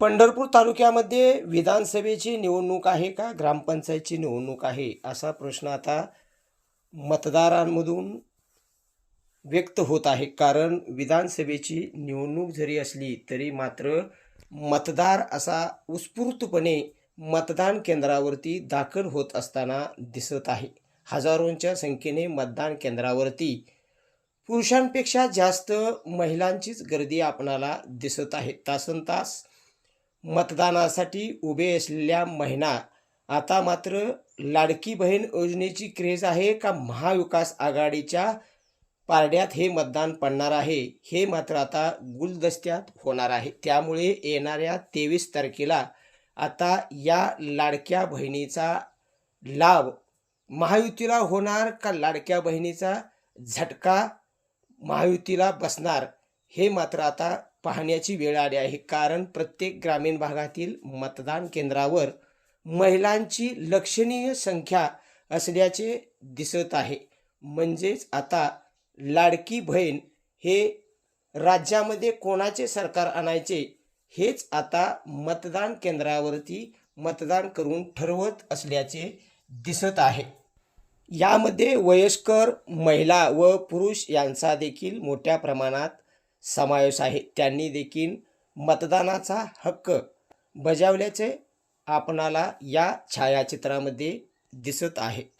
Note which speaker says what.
Speaker 1: पंढरपूर तालुक्यामध्ये विधानसभेची निवडणूक आहे का? ग्रामपंचायतची निवडणूक आहे असा प्रश्न आता मतदारांमधून व्यक्त होत आहे. कारण विधानसभेची निवडणूक जरी असली तरी मात्र मतदार असा उत्स्फूर्तपणे मतदान केंद्रावरती दाखल होत असताना दिसत आहे. हजारोंच्या संख्येने मतदान केंद्रावरती पुरुषांपेक्षा जास्त महिलांचीच गर्दी आपणाला दिसत आहे. तासन तास मतदानासाठी उभे असलेल्या महिना. आता मात्र लाडकी बहीण योजनेची क्रेज आहे का महाविकास आघाडीच्या पारड्यात हे मतदान पडणार आहे? हे मात्र आता गुलदस्त्यात होणार आहे. त्यामुळे येणाऱ्या तेवीस तारखेला आता या लाडक्या बहिणीचा लाभ महायुतीला होणार का लाडक्या बहिणीचा झटका महायुतीला बसणार? हे मात्र आता पाहण्याची वेळ आली आहे. कारण प्रत्येक ग्रामीण भागातील मतदान केंद्रावर महिलांची लक्षणीय संख्या असल्याचे दिसत आहे. म्हणजेच आता लाडकी बहीण हे राज्यामध्ये कोणाचे सरकार आणायचे हेच आता मतदान केंद्रावरती मतदान करून ठरवत असल्याचे दिसत आहे. यामध्ये वयस्कर महिला व पुरुष यांचा देखील मोठ्या प्रमाणात समावेश आहे. त्यांनी देखील मतदानाचा हक्क बजावल्याचे आपणाला या छायाचित्रामध्ये दिसत आहे.